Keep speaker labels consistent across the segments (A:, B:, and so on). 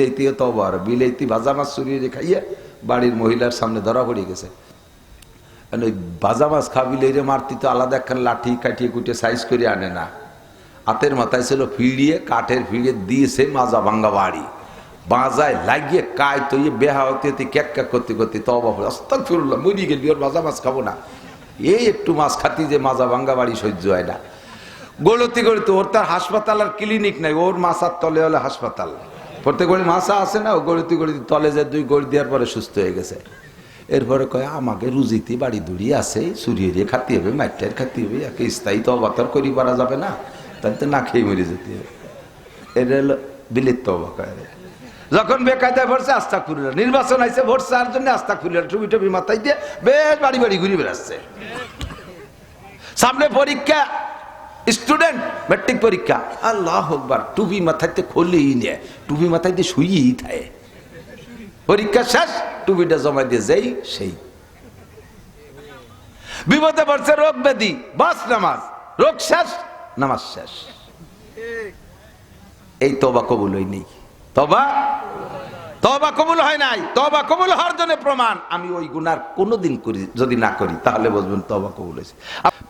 A: বিলেতিও তবা আর বিলেতি ভাজা মাছ চুরিয়ে খাইয়া বাড়ির মহিলার সামনে ধরা পড়ে গেছে। ওই ভাজা মাছ খাবিলে মারতি তো আলাদা একখান লাঠি কাটিয়ে কুটিয়ে সাইজ করে আনে না। হাতের মাথায় ছিল ফিড়িয়ে, কাঠের ফিড়িয়ে দিয়েছে মাজা ভাঙ্গা বাড়ি। বাজায় লাগিয়ে কায় তো ইয়ে বেহা হতে হতে ক্যাক ক্যাক করতে করতে তবা পড়ে অস্তাক ফিরুল্লাহ মরি গেলি ওর মাজা মাছ খাব না। এই একটু মাছ খাতি যে মাজা ভাঙ্গা বাড়ি সহ্য হয় না। গলতি গলতি, ওর তার হাসপাতাল আর ক্লিনিক নাই, ওর মাছার তলে হলে হাসপাতাল। প্রত্যেক গড়ি মাছা আছে না, ও গড়িতে গড়িতে তলে যে দুই গড়ি দেওয়ার পরে সুস্থ হয়ে গেছে। এরপরে কয়, আমাকে রুজিতে বাড়ি দুড়ি আছে সুরিয়ে দিয়ে খাতি হবে মাইটার খাতে হবে, একে স্থায়ী তো অবতার করি পারা যাবে না তাই তো না খেয়ে মরে যেতে হবে। এটা হলো বিলিত অবাকায় যখন বেকায়দায় ভরছে আস্থা খুলিল নির্বাচন আইসে ভোট চার জন্য আস্থা খুলিল টুবি টুবি মাথায় দিয়ে বেশ বাড়ি বাড়ি ঘুরে বেড়াচ্ছে। সামনে পরীক্ষা স্টুডেন্ট ম্যাট্রিক পরীক্ষা। আল্লাহ হকবার টুপি মাথাইতে খুললেই নে টুপি মাথাইতে শুয়েই থাকে। পরীক্ষা শেষ, টুপিটা জমা দিয়ে যাই, সেই। বিপদে পড়ছে রোগ ব্যাধি, বাস নামাজ। রোগ শেষ, নামাজ শেষ। এই তবা কবুল নেই তবা তবা কবুল হয় নাই? তবা কবুল হওয়ার জন্য প্রমাণ। আমি ওই গুনার কোনোদিন করি, যদি না করি, তাহলে বুঝবেন তবা কবুল হয়েছে।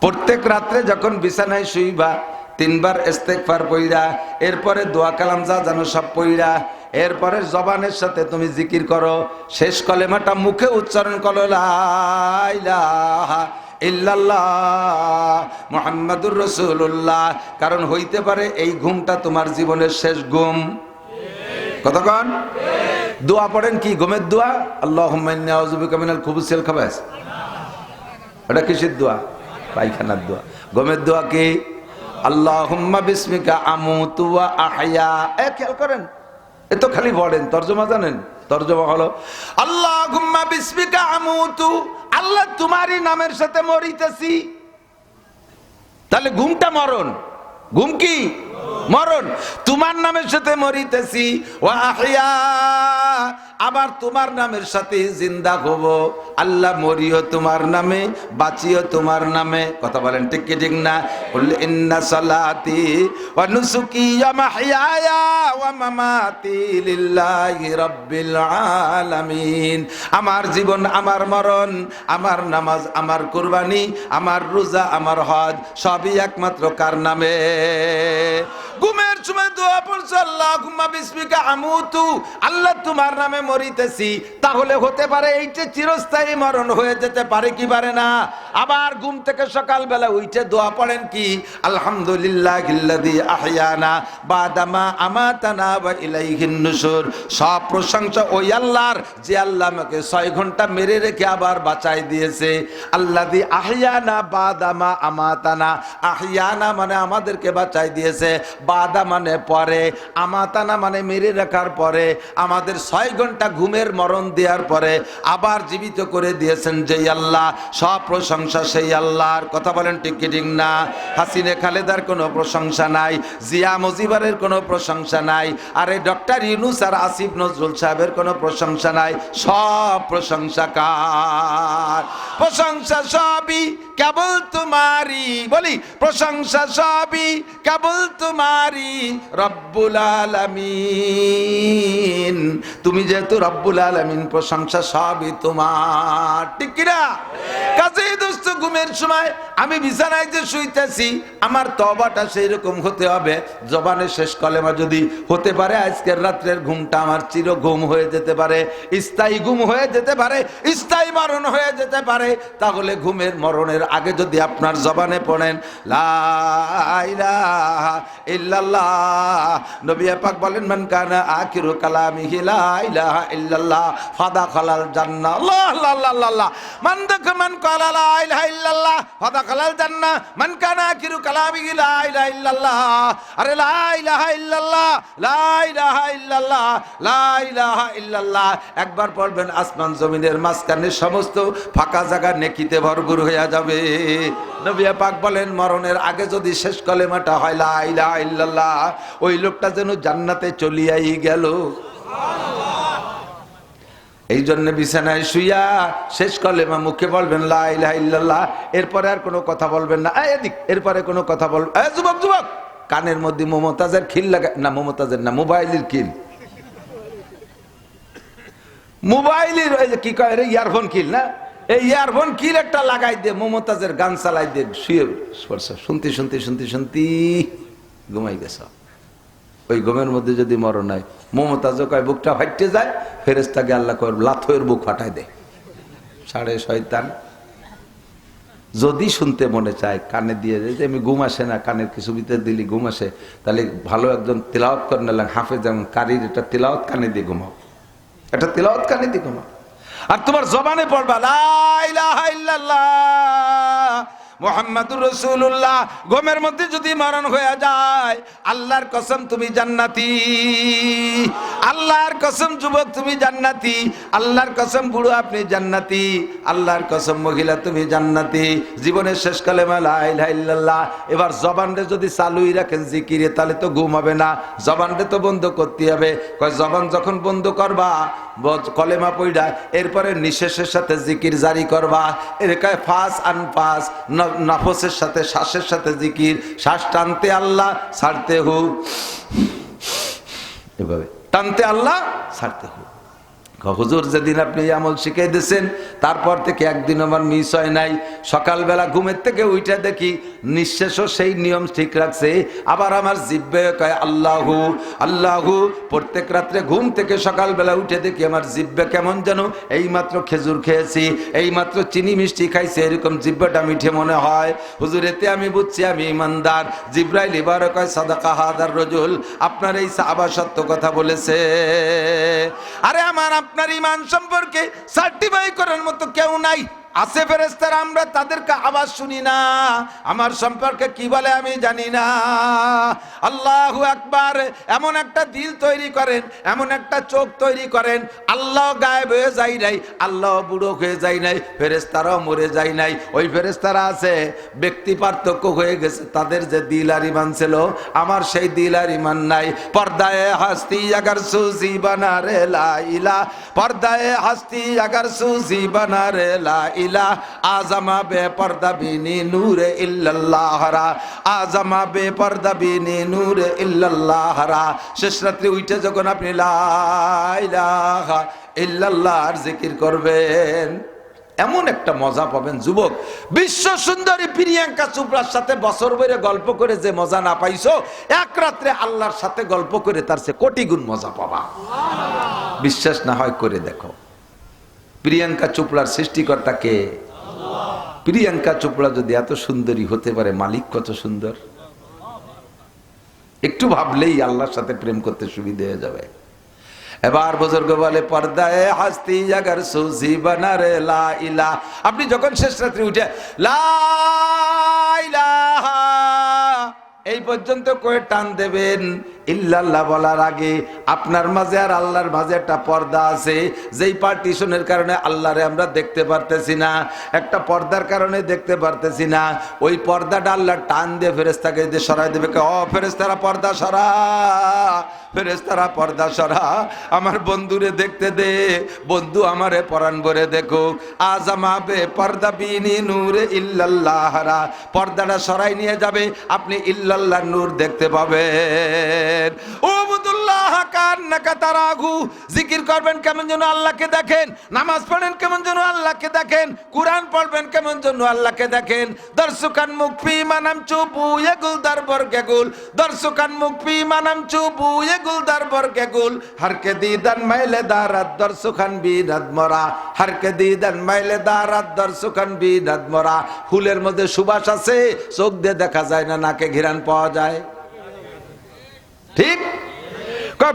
A: প্রত্যেক রাত্রে যখন বিছানায় শুইবা, তিনবার ইস্তেগফার পইরা, এরপরে দোয়া কালাম যা জানো সব পইরা, এরপরে জবানের সাথে তুমি জিকির করো, শেষ কলেমাটা মুখে উচ্চারণ করো, লা ইলাহা ইল্লাল্লাহ মুহাম্মাদুর রাসূলুল্লাহ। কারণ হইতে পারে এই ঘুমটা তোমার জীবনের শেষ ঘুম। কতক্ষণ দোয়া পড়েন কি? ঘুমের দোয়া? আল্লাহ মিনাল খুবুসিয়াল খাবাস এটা কিসের দোয়া? পায়খানার দোয়া। ঘুমের দোয়া কি? আল্লাহ বিস্মিকা আমুতু ওয়া আহয়া এ, খেয়াল করেন? এ তো খালি পড়েন তর্জমা জানেন? তর্জমা হলো আল্লাহ বিস্মিকা আমুতু, আল্লাহ তোমারই নামের সাথে মরিতেছি। তাহলে ঘুমটা মরণ। ঘুম কি? মরণ। তোমার নামের সাথে মরিতেছি ও আবার তোমার নামের সাথে জিন্দা হব। আল্লাহ মরিও তোমার নামে, বাঁচিও তোমার নামে। কথা বলেন ঠিক কি, ঠিক না? বললে ইন্না সালাতি ওয়া নুসুকি ওয়া মাহইয়ায়া ওয়া মামাতি লিল্লাহি রাব্বিল আলামিন। আমার জীবন, আমার মরণ, আমার নামাজ, আমার কুরবানি, আমার রোজা, আমার হজ সবই একমাত্র কার নামে? ঘুমের সময় দোয়া পড়ছে, আল্লাহ ঘুমা বিস্মিকা আমুতু। আল্লাহ তোমার নামে মরিতেছি। তাহলে হতে পারে এইটা চিরস্থায়ী মরণ হয়ে যেতে পারে কি পারে না? আবার ঘুম থেকে সকালবেলা উঠে দোয়া পড়েন কি? আলহামদুলিল্লাহ গিল্লাদি আহিয়ানা বাদামা বা সব প্রশংসা ওই আল্লাহর, যে আল্লাহ আমাকে ছয় ঘণ্টা মেরে রেখে আবার বাঁচাই দিয়েছে। আল্লাহ দি আহিয়ানা বাদামা আমাতানা। আহিয়ানা মানে আমাদেরকে বাঁচাই দিয়েছে। বাদা মানে পরে, আমাতানা মানে মেরে রাখার পরে, আমাদের ছয় ঘণ্টা ঘুমের মরণ দেওয়ার পরে, আবার জীবিত করে দিয়েছেন যেই আল্লাহ, সব প্রশংসা সেই আল্লাহর। কথা বলেন ঠিক না? হাসিনে খালেদার কোনো প্রশংসা নাই, জিয়া মজিবারের কোনো প্রশংসা নাই, আর ডক্টর ইউনুস আর আসিফ নজরুল সাহেবের কোনো প্রশংসা নাই। সব প্রশংসা কার? প্রশংসা সবই কেবল তোমারই। বলি, প্রশংসা সবই কেবল তোমারই রব্বুল আলামিন। তুমি যেহেতু রব্বুল আলামিন, প্রশংসা সবই তোমার। ঠিক কিনা? কাজেই দোস্ত ঘুমের সময় আমি বিছানায় যে শুইতেছি, আমার তবাটা সেই রকম হতে হবে। জবানের শেষ কলেমা যদি হতে পারে, আজকের রাত্রের ঘুমটা আমার চির ঘুম হয়ে যেতে পারে, স্থায়ী ঘুম হয়ে যেতে পারে, স্থায়ী মরণ হয়ে যেতে পারে। তাহলে ঘুমের মরণের আগে যদি আপনার জবানে পড়েন, লা ইলাহা বলেন কানা ইল্লাল্লাহ ফাদা মান লা ইল্লাল্লাহ ফাদা খালাল আরে ইল্লাল্লাহ একবার পড়বেন, আসমান জমিনের মাঝখানে সমস্ত ফাঁকা জায়গা নেকিতে ভরপুর হয়ে যাবে। নবী পাক বলেন, মরণের আগে যদি শেষ কলেমাটা হয়, লা ইলাহা ইল্লাল্লাহ, ওই লোকটা যেন জান্নাতে চলিয়াই গেল। এই জন্য বিছানায় শুইয়া শেষ কলেমা মুখে বলবেন, লা ইলাহা ইল্লাল্লাহ এরপরে আর কোনো কথা বলবেন না। এদিক, এরপরে কোনো কথা বল এই যুবক যুবক, কানের মধ্যে মমতাজের খিল লাগা না, মমতাজের না, মোবাইলের খিল। মোবাইলের ওই যে কি কয় রে, ইয়ারফোন কিল না? এই ইয়ারফোন কিল একটা লাগাই দে, মমতাজের গান চালাই দে, শুয়ে শুনতে শুনতে শুনতে শুনতে। ঘুমাই গেছ ওই ঘুমের মধ্যে যদি মরণ হয় মমতাজও কয়, বুকটা ফাইটে যায় ফেরেস্তাকে আল্লাহ কয় লাথয়ের বুক ফাটাই দে। সাড়ে শয়তান। যদি শুনতে মনে চায়, কানে দিয়ে দেয় যে আমি ঘুম আসে না, কানের কিছু ভিতরে দিলি, ঘুম আসে, তাহলে ভালো একজন তেলাওয়াত করে নিলাম, হাফেজ যেমন কারির এটা তেলাওয়াত কানে দিয়ে ঘুমাও। এটা তেলাওয়াত কানে দিয়ে ঘুমাও। আর তোমার জবানে পড়বা, লা ইলাহা ইল্লাল্লাহ। মোহাম্মদুর রসুল্লাহ গমের মধ্যে যদি মরণ হয়ে যায়, আল্লাহর কসম তুমি জান্নাতি। আল্লাহর কসম যুবক তুমি জান্নাতি। আল্লাহর কসম বুড়ো আপনি জান্নাতি। আল্লাহর কসম মহিলা তুমি জান্নাতি। জীবনের শেষ কালে ইল্লাল্লাহ। এবার জবানরে যদি চালুই রাখেন জিকিরে, তাহলে তো ঘুম হবে না। জবানরে তো বন্ধ করতে হবে। কয়, জবান যখন বন্ধ করবা কলেমা পইডা, এরপরে নিঃশেষের সাথে জিকির জারি করবা। এর কয়, ফাস আন ফাস ন- নাফসের সাথে, শ্বাসের সাথে জিকির, শ্বাস টানতে আল্লাহ, ছাড়তে হু। এভাবে। টানতে আল্লাহ, ছাড়তে হু। হুজুর, যেদিন আপনি আমল শিখিয়ে দিয়েছেন, তারপর থেকে একদিন আমার মিস হয় নাই। সকালবেলা ঘুমের থেকে উঠে দেখি নিঃশেষও সেই নিয়ম ঠিক রাখছে। আবার আমার জিব্বে কয়, আল্লাহু আল্লাহু, প্রত্যেক রাত্রে ঘুম থেকে সকালবেলা উঠে দেখি আমার জিব্বে কেমন যেন এই মাত্র খেজুর খেয়েছি এই মাত্র চিনি মিষ্টি খাইছে, এরকম জিব্বাটা মিঠে মনে হয়। হুজুর, এতে আমি বুঝছি আমি ইমানদার। জিব্রাইল এবার কয়, সাদাকা হাদার রজুল, আপনার এই সাহাবা সত্য কথা বলেছে। আরে আমার আপনার ইমান সম্পর্কে সার্টিফাই করার মতো কেউ নাই। আছে ফেরেস্তার আমরা তাদেরকে আওয়াজ শুনি না। আমার সম্পর্কে কি বলে আমি জানি না। আল্লাহ আকবার, এমন একটা দিল তৈরি করেন, এমন একটা চোখ তৈরি করেন, আল্লাহ গায়েব হয়ে যাই নাই, আল্লাহ বুড়ো হয়ে যাই নাই ফেরেস্তারাও মরে যাই নাই। ওই ফেরেস্তারা আছে, ব্যক্তি পার্থক্য হয়ে গেছে, তাদের যে দিল আর ইমান ছিল, আমার সেই দিল আর ইমান নাই। পর্দায় হাস্তি আগার সুজি বানা রে লা পর্দায় হাস্তি আগার সুজি বানা রে লা ইলা আজমা বে পর্দা বিনি নূরে ইল্লাল্লাহ রা, আজমা বে পর্দা বিনি নূরে ইল্লাল্লাহ রা। শেষ রাত্রি উঠে যখন আপনি লা ইলাহা ইল্লাল্লাহর জিকির করবেন, এমন একটা মজা পাবেন যুবক। বিশ্ব সুন্দরী প্রিয়াঙ্কা চোপড়ার সাথে বছর বইরে গল্প করে যে মজা না পাইছো, এক রাত্রে আল্লাহর সাথে গল্প করে তার সে কোটি গুণ মজা পাবা। বিশ্বাস না হয় করে দেখো। প্রিয়াঙ্কা চোপড়ার সৃষ্টিকর্তা কে? প্রিয়াঙ্কা চোপড়া যদি এত সুন্দরী হতে পারে, মালিক কত সুন্দর? একটু ভাবলেই আল্লাহর সাথে প্রেম করতে সুবিধে হয়ে যাবে। এবার বুজুর্গ বলে, পর্দায় হাসতি জাগার সুজি বানারে, লা ইলা আপনি যখন শেষ রাত্রি উঠে, লা ইলাহা, এই পর্যন্ত কয়ে টান দেবেন। ইল্লাল্লাহ বলার আগে আপনার মাঝে আর আল্লাহর মাঝে একটা পর্দা আছে। যেই পার্টিশনের কারণে আল্লাহরে আমরা দেখতে পারতেছি না একটা পর্দার কারণে দেখতে পারতেছি না। ওই পর্দাটা আল্লাহ টান দিয়ে ফেরেস্তাকে দিয়ে সরাই দেবে কে, ও ফেরেস্তারা পর্দা সরা ফেরেস্তারা পর্দা সরা আমার বন্ধুরে দেখতে দে বন্ধু আমারে পরাণ ভরে দেখো। আজ আমাবে পর্দা বিনি নূরে ইল্লাল্লাহরা পর্দাটা সরাই নিয়ে যাবে আপনি ইল্লাল্লাহ নূর দেখতে পাবেন। ও বুদুল্লাহ কান্নাকা তারাগু। জিকির করবেন কেমন যেন আল্লাহকে দেখেন, নামাজ পড়েন কেমন যেন আল্লাহকে দেখেন, কোরআন পড়বেন কেমন যেন আল্লাহকে দেখেন। দর্শকান মুখ পি মানাম চুপু এগুল দরবর গেগুল দর্শকান মুখ পি মানাম চুপু এগুল দরবর গেগুল হারকে দিদান মাইলে দারাত, দর্শকান বিনাদ মরা। হারকে দিদান মাইলে দারাত, দর্শকান বিনাদ মরা। ফুলের মধ্যে সুবাস আছে, চোখ দিয়ে দেখা যায় না, নাকে ঘিরান পাওয়া যায়। ঠিক?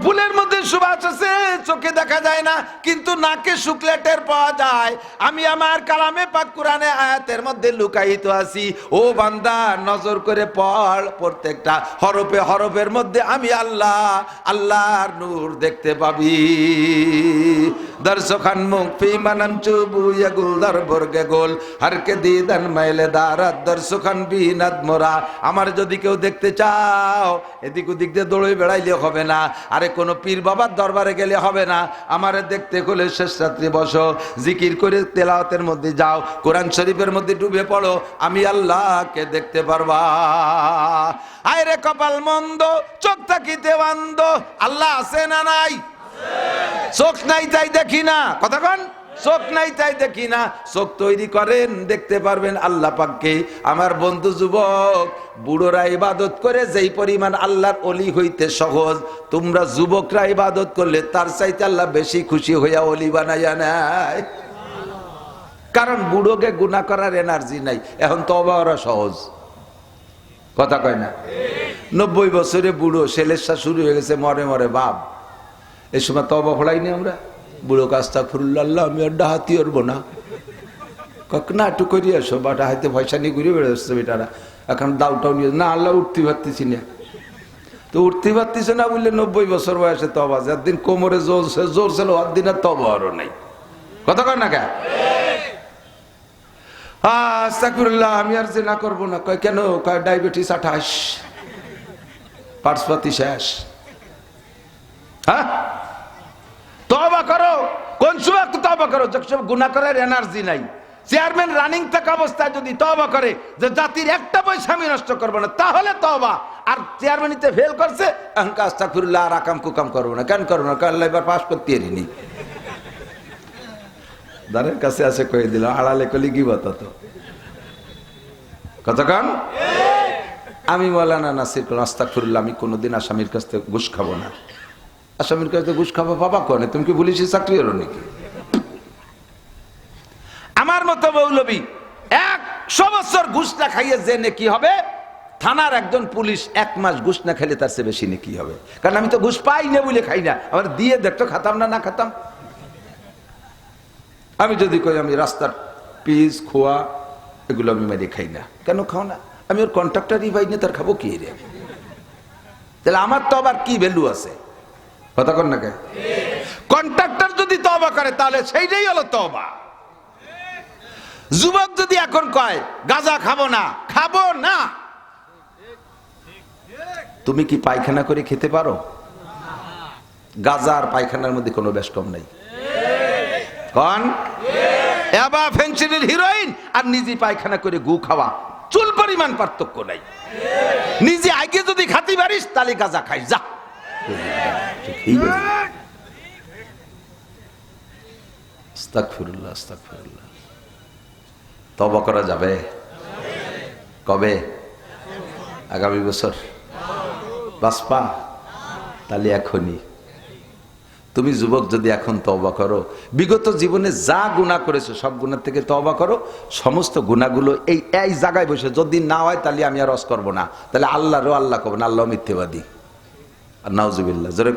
A: ফুলের মধ্যে সুবাস আছে, চোখে দেখা যায় না, কিন্তু নাকে শুকলে টের পাওয়া যায়। আমি আমার কালামে পাক কোরআনে আয়াতের মধ্যে লুকায়িত আছি। ও বান্দা, নজর করে পড়। প্রত্যেকটা হরফে হরফের মধ্যে আমি আল্লাহ, আল্লাহর নূর দেখতে পাবি। দর্শকান মুখ ফি মানাম চুবু ইয়াগুল দরবর গেগোল হারকে দিদান মাইলে দারাত দর্শকান বিনাদ মোরা। আমার যদি কেউ দেখতে চাও, এদিক ওদিক দিয়ে দৌড়ে বেড়াইলে হবে না। আরে কোনো পীর বাবার দরবারে গেলে হবে না। আমারে দেখতে হলে শেষ রাত্রি বসো। জিকির করে তেলাওয়াতের মধ্যে যাও। কোরআন শরীফের মধ্যে ডুবে পড়ো। আমি আল্লাহকে দেখতে পারবা। আয় রে কপাল মন্দ, চোখ থাকিতে বান্ধ? আল্লাহ আছে না নাই? চোখ নাই তাই দেখি না। কতক্ষণ চোখ নাই তাই দেখি না। চোখ তৈরি করেন, দেখতে পারবেন আল্লাহ পাককে। আমার বন্ধু যুবক, বুড়োরা ইবাদত করে যেই পরিমাণ আল্লাহর অলি হইতে সহজ, তোমরা যুবকরা ইবাদত করলে তার চাইতে আল্লাহ বেশি খুশি হইয়া অলি বানাইয়া নেয়। কারণ বুড়োকে গুণা করার এনার্জি নাই। এখন তবা ওরা সহজ। কথা কয় না? নব্বই বছরে বুড়ো সেলেসা শুরু হয়ে গেছে, মরে মরে বাপ। এই সময় তবা ফোড়াইনি আমরা? বুড়ো কাজটা ফুরুল্লাহ আমি আর ডাহাতি করব না। না, একটু করি আসো বা ডাহাতে পয়সা নিয়ে ঘুরে বেড়াচ্ছে বেটারা। এখন দাউটাও নিয়ে, না, আল্লাহ উঠতে পারতেছি না। তো উঠতে পারতেছে না বললে নব্বই বছর বয়সে তবা যার দিন কোমরে জোর জোর ছিল ওর দিন আর তবা আরও নাই। কথা কয় না কে আস্তাকুরুল্লাহ আমি আর যে না করব না। কয়, কেন? কয়, ডায়াবেটিস আঠাশ পার্সপাতি শেষ। হ্যাঁ? তবা করো। কোন সময় তবা করো? যখন গুণা করার এনার্জি নাই। চেয়ারম্যান রানিং থাকা অবস্থায় যদি তবা করে যে জাতির একটা পয়সা আমি নষ্ট করব না তাহলে তবা আর চেয়ারম্যানিতে ফেল করছে আহকা আস্তাকুরুল্লাহ আর আকাম কুকাম করব না। কেন করব না? কাল এবার পাস করতে এরিনি। দ্বারের কাছে আছে কয়ে দিল আড়ালে কলি কি তো কতক্ষণ আমি মৌলানা নাসির কোন আস্তাকফিরুল্লাহ আমি কোনোদিন আসামির কাছ থেকে ঘুষ খাব না। আসামির কাছ ঘুষ খাব বাবা কনে? তুমি কি পুলিশের চাকরি হলো নাকি? আমার মতো মৌলবী একশো বছর ঘুষ না খাইয়ে যে কি হবে? থানার একজন পুলিশ এক মাস ঘুষ না খেলে তার চেয়ে বেশি কি হবে? কারণ আমি তো ঘুষ পাই না বলে খাই না। আমার দিয়ে দেখতো খাতাম না না খাতাম? আমি যদি কই আমি রাস্তার পিস, খোয়া, এগুলো আমি মেরে খাই না। কেন খাও না? আমি ওর কন্ট্রাক্টারই পাই না তার খাব কি রে? তাহলে আমার তো আবার কি ভ্যালু আছে? কথা কর না কে? কন্ট্রাক্টর যদি তবা করে তাহলে সেইটাই হলো তবা যুবক যদি এখন কয় গাজা খাব না। খাব না। তুমি কি পায়খানা করে খেতে পারো? গাজা আর পায়খানার মধ্যে কোনো বেশ কম নাই। কন? এবা ফেন্সিলের হিরোইন আর নিজে পায়খানা করে গু খাওয়া চুল পরিমাণ পার্থক্য নাই। নিজে আগে যদি খাতি পারিস তাহলে গাজা খাই যা। আস্তাগফিরুল্লাহ, আস্তাগফিরুল্লাহ। তবা করা যাবে? কবে? আগামী বছর? বাসপা? তাহলে এখনই। তুমি যুবক যদি এখন তবা করো বিগত জীবনে যা গুণা করেছ সব গুণার থেকে তবা করো সমস্ত গুণাগুলো এই এই জায়গায় বসে যদি না হয় তাহলে আমি আর রস করব না। তাহলে আল্লাহরও আল্লাহ কব না আল্লাহ মিথ্যেবাদী। জোরে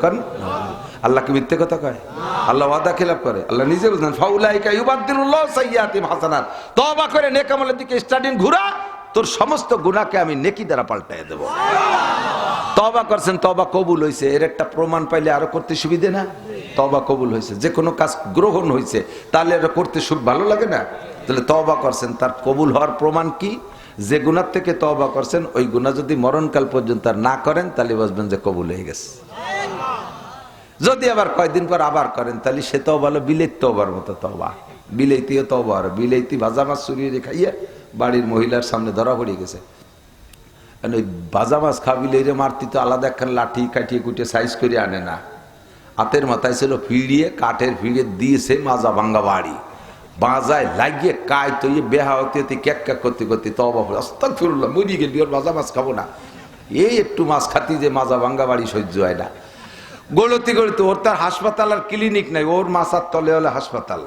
A: মিথ্যে কথা কয়? আল্লাহ ওয়াদা করে। আল্লাহ নিজে ফাউলাইকা সাইয়্যাতিম হাসানাত। তওবা করে দিকে স্টাডিং ঘুরা, তোর সমস্ত গুনাহকে আমি নেকি দ্বারা পাল্টায় দেব। তবা করছেন তবা কবুল হয়েছে এর একটা প্রমাণ পাইলে আরও করতে সুবিধে না? তবা কবুল হয়েছে যে কোনো কাজ গ্রহণ হয়েছে তাহলে করতে সুখ ভালো লাগে না? তাহলে তবা করছেন, তার কবুল হওয়ার প্রমাণ কি? যে গুণার থেকে তবা করছেন, ওই গুণা যদি মরণকাল পর্যন্ত না করেন, তাহলে বুঝবেন যে কবুল হয়ে গেছে। যদি আবার কয়দিন পর আবার করেন, তাহলে সে তো বলো বিলেত তবার মতো তবা বিলেতিও তবার বিলেতি ভাজা মাছ চুরিয়ে খাইয়ে বাড়ির মহিলার সামনে ধরা পড়ে গেছে। আর ওই ভাজা মাছ খাবিলে রে মারতি তো আলাদা একখান লাঠি কাটিয়ে কুটিয়ে সাইজ করে আনে না। হাতের মাথায় ছিল ফিরিয়ে কাঠের ফিরিয়ে দিয়েছে মাজা ভাঙ্গা বাড়ি। বাজায় লাগিয়ে কায় তো ইয়ে বেহা হতে হতে ক্যাক ক্যাক করতে করতে তবা অস্তাক ফিরুল্লাহ মরি গেলি ওর মাজা মাছ খাব না। এই একটু মাছ খাতি যে মাজা ভাঙ্গা বাড়ি সহ্য হয় না। গড়তি গড়তি ওর তার হাসপাতাল আর ক্লিনিক নাই, ওর মাছার তলে হলে হাসপাতাল।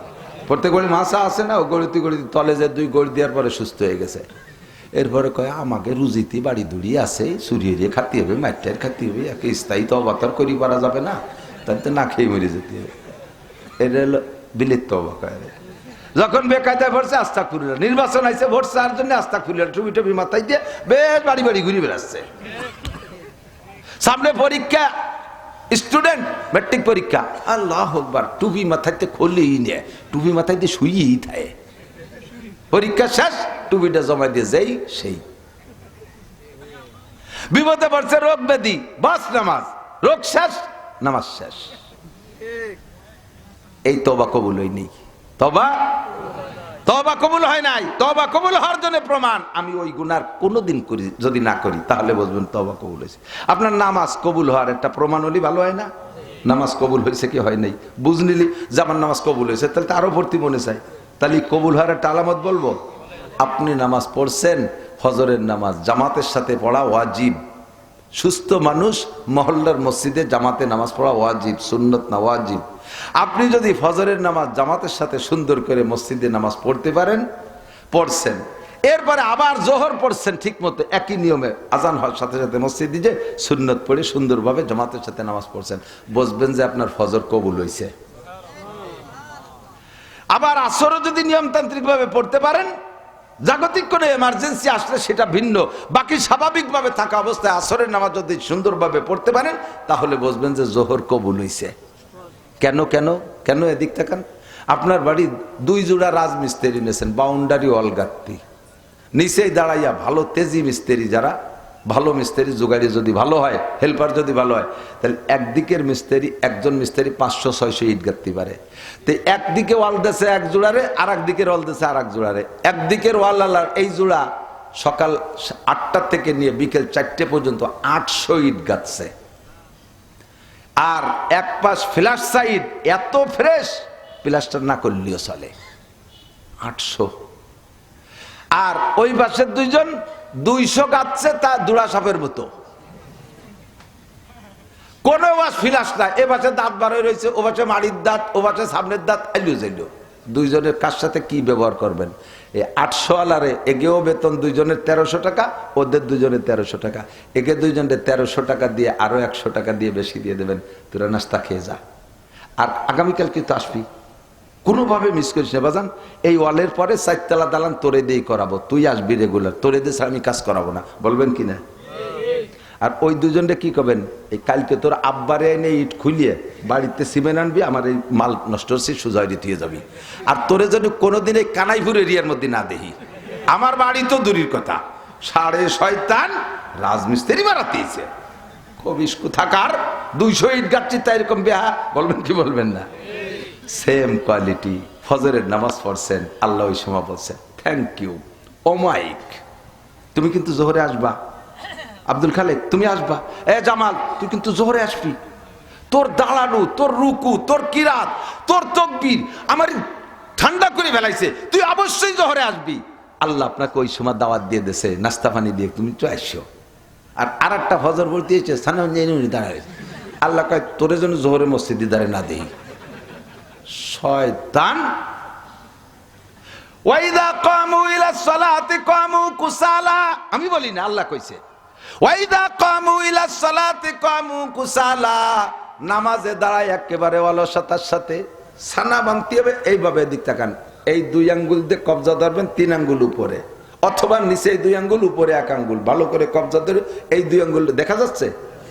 A: প্রত্যেক গড়ি মাছা আছে না, ও গড়তি গড়তি তলে যে দুই গড়ি দেওয়ার পরে সুস্থ হয়ে গেছে। এরপরে কয়, আমাকে রুজিতে বাড়ি দুড়ি আছে সুরিয়ে দিয়ে খাতে হবে মাইটার খাতে হবে, একে স্থায়ী তো অবাতর করি পারা যাবে না তাহলে তো না খেয়ে মরে যেতে হবে। এটা হলো বিলিত তো অবাক যখন বেকায়দায় ভরছে, আস্থা খুলিল নির্বাচন আইসে ভোট চার জন্য আস্থা খুলিল টুবি টুবি মাথায় দিয়ে বেশ বাড়ি বাড়ি ঘুরে বেড়াচ্ছে। সামনে পরীক্ষা, স্টুডেন্ট ম্যাট্রিক পরীক্ষা। আল্লাহ হকবার টুপি মাথাইতে খুললেই নে, টুপি মাথাইতে শুয়েই থাকে। পরীক্ষা শেষ, টুপিটা জমা দিয়ে যাই, সেই। বিপদে পড়ছে রোগ ব্যাধি, বাস নামাজ। রোগ শেষ, নামাজ শেষ। এই তবা কবুল হয় নেই তবা তবা কবুল হয় নাই তবা কবুল হওয়ার জন্য প্রমাণ। আমি ওই গুনার কোনোদিন করি, যদি না করি, তাহলে বুঝবেন তবা কবুল হয়েছে। আপনার নামাজ কবুল হওয়ার একটা প্রমাণ হলে ভালো হয় না? নামাজ কবুল হয়েছে কি হয় নাই? বুঝ নিলি যে আমার নামাজ কবুল হয়েছে, তাহলে তো আরও ভর্তি মনে চাই। তাহলে কবুল হওয়ার একটা আলামত বলব? আপনি নামাজ পড়ছেন ফজরের নামাজ জামাতের সাথে পড়া ওয়াজিব। সুস্থ মানুষ মহল্লার মসজিদে জামাতে নামাজ পড়া ওয়াজিব, সুন্নত না ওয়াজিব। আপনি যদি ফজরের নামাজ জামাতের সাথে সুন্দর করে মসজিদে নামাজ পড়তে পারেন, পড়ছেন। এরপরে আবার জোহর পড়ছেন ঠিক মতো একই নিয়মে আজান হওয়ার সাথে সাথে মসজিদে যে সুন্নত পড়ে সুন্দরভাবে জামাতের সাথে নামাজ পড়ছেন, বুঝবেন যে আপনার ফজর কবুল হয়েছে আবার আসরও যদি নিয়মতান্ত্রিকভাবে পড়তে পারেন, জাগতিক কোনো এমার্জেন্সি আসলে সেটা ভিন্ন। বাকি স্বাভাবিকভাবে থাকা অবস্থায় আসরের নামাজ যদি সুন্দরভাবে পড়তে পারেন, তাহলে বুঝবেন যে জোহর কবুল হইছে। কেন কেন কেন এদিক তাকান? আপনার বাড়ি দুই জোড়া রাজমিস্ত্রি নিয়েছেন বাউন্ডারি অলগাত্তি নিচেই দাঁড়াইয়া ভালো তেজি মিস্ত্রি যারা, ভালো মিস্ত্রি জোগাড়ি যদি ভালো হয়, হেল্পার যদি ভালো হয়, তাহলে একদিকের মিস্ত্রি, একজন মিস্ত্রি পাঁচশো, ছয়শো ইট গাঁথতে পারে। তো একদিকে ওয়াল দেশে এক জোড়ারে আর একদিকের ওয়াল দেশে আর এক জোড়ারে। একদিকের ওয়াল আলার এই জোড়া সকাল আটটা থেকে নিয়ে বিকেল চারটে পর্যন্ত আটশো ইট গাঁথছে আর এক পাশ ফ্ল্যাশ সাইড এত ফ্রেশ প্লাস্টার না করলেও চলে। আটশো। আর ওই পাশের দুইজন দুইশো গাচ্ছে তা দুড়া সাপের মতো। কোনো বাস ফিলাস না এ বাসে দাঁত বার হয়ে রয়েছে, ও বাসে মাড়ির দাঁত, ও বাসে সামনের দাঁত আইলো যাইলো দুইজনের কার সাথে কি ব্যবহার করবেন? এই আটশো আলারে, এগেও বেতন দুইজনের তেরোশো টাকা, ওদের দুজনের তেরোশো টাকা। একে দুইজনের তেরোশো টাকা দিয়ে আরও একশো টাকা দিয়ে বেশি দিয়ে দেবেন। তোরা নাস্তা খেয়ে যা। আর আগামীকাল কিন্তু আসবি। কোনোভাবে মিস করিস না, বাজান। এই ওয়ালের পরে চারতলা দালান তোরে দিয়েই করাবো। তুই আসবি রেগুলার। তোরে দিয়ে আমি কাজ করাবো না। বলবেন কি না? আর ওই দুজনটা কি করবেন এই কালকে তোর আব্বারে এনে ইট খুলিয়ে বাড়িতে সিমেন্ট আনবি, আমার এই মাল নষ্ট হচ্ছে সুজয় দিয়ে যাবি। আর তোরে যদি কোনোদিন এই কানাইপুর এরিয়ার মধ্যে না দেখি। আমার বাড়ি তো দূরের কথা। সাড়ে শয়তান রাজমিস্ত্রি বাড়াতেছে কবিস থাকার দুইশো ইট গাচ্ছি তাই এরকম বেহা, বলবেন কি বলবেন না? সেম কোয়ালিটি ফজরের নামাজ পড়ছেন, আল্লাহ সময় বলছেন থ্যাংক ইউ ওমাইক তুমি কিন্তু জোহরে আসবা। আব্দুল খালেক, তুমি আসবা। এ জামাল, তুই কিন্তু জোহরে আসবি। তোর দাঁড়ানো, তোর রুকু, তোর কিরাত, তোর তকবির আমার ঠান্ডা করে ফেলাইছে। তুই অবশ্যই জোহরে আসবি। আল্লাহ আপনাকে ওই সময় দাওয়াত দিয়ে দেছে নাস্তা পানি দিয়ে, তুমি তো আসছো। আর আর একটা ফজর বলতে এসে স্থানে দাঁড়ায়। আল্লাহ কয়, তোর জন্য জোহরে মসজিদে দাঁড়ায় না দেই। শয়তান। আমি বলি না, আল্লাহ কইছে ওয়াইদা কামু ইলা সালাতি কামু কুসালা। নামাজে দাঁড়ায় একেবারে অলসতার সাথে। সানা বানতে হবে, এইভাবে দিক তাকান। এই দুই আঙ্গুল দিয়ে কবজা ধরবেন, তিন আঙ্গুল উপরে। অথবা নিচে দুই আঙ্গুল, উপরে এক আঙ্গুল। ভালো করে কবজা ধরে এই দুই আঙ্গুল, দেখা যাচ্ছে?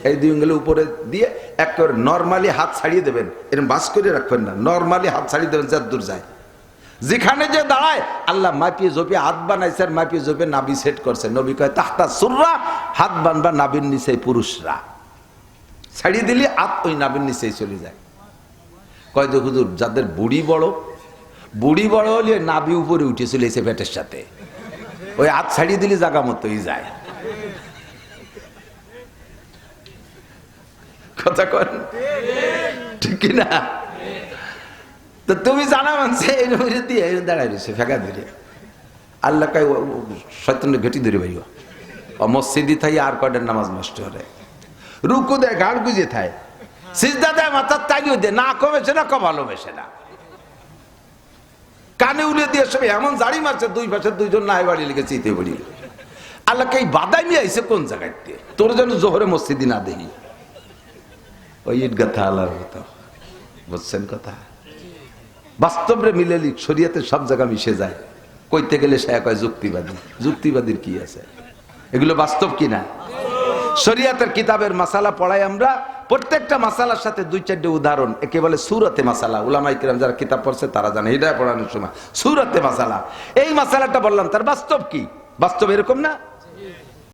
A: এই দুই আঙ্গুলের উপরে দিয়ে একেবারে নর্মালি হাত ছাড়িয়ে দেবেন। এরকম বাস করে রাখবেন না। নর্মালি হাত ছাড়িয়ে দেবেন, যার দূর যায়। যেখানে যে দাঁড়ায়, আল্লাহ মাপিয়ে জপিয়ে হাত বানাইছে আর মাপিয়ে জপিয়ে নাবি সেট করছে নবী কয়, তাহতা সুররা, হাত বানবা নাবির নিচে পুরুষরা। ছাড়িয়ে দিলে হাত ওই নাবির নিচেই চলে যায়। কয় হুজুর, যাদের বুড়ি বড় বুড়ি বড় হলে নাবি উপরে উঠে চলেছে পেটের সাথে। ওই হাত ছাড়িয়ে দিলে জাগা মতোই যায়। কথা কন? ঠিক না তো তুমি জানা মানছে এই নবীরে দিয়ে দাঁড়াই রয়েছে, ফেঁকা ধরে। আল্লাহ কাই সত্যন ঘেটি ধরে ভাইও ও মসজিদি থাই আর কয়টার নামাজ নষ্ট হরে রুকু দেয়, ঘাড় গুজে থায়। সিজদা দেয় মাথার তাগিয়ে দেয়, না কমেছে না কম ভালোবেসে না। কানে উলে দিয়ে সব এমন জাড়ি মারছে, দুই পাশে দুইজন নাই বাড়ি লিখে চিতে বাড়ি আল্লাহকে এই বাদাই নিয়ে আইসে কোন জায়গায় দিয়ে তোর জন্য জোহরে মসজিদি না দেখি। ওই ঈদগাথা আল্লাহর মতো। বুঝছেন কথা? বাস্তবরে মিলেলি শরীয়তে সব জায়গা মিশে যায়। কইতে গেলে সে কয় যুক্তিবাদী। যুক্তিবাদীর কি আছে? এগুলো বাস্তব কি না? শরিয়াতের কিতাবের মাসালা পড়াই আমরা, প্রত্যেকটা মাসালার সাথে দুই চারটে উদাহরণ। একে বলে সুরতে মাসালা। উলামাই কিরাম যারা কিতাব পড়ছে তারা জানে হৃদয় পড়ানোর সময়। সুরতে মাসালা। এই মাসালাটা বললাম, তার বাস্তব কি? বাস্তব এরকম না?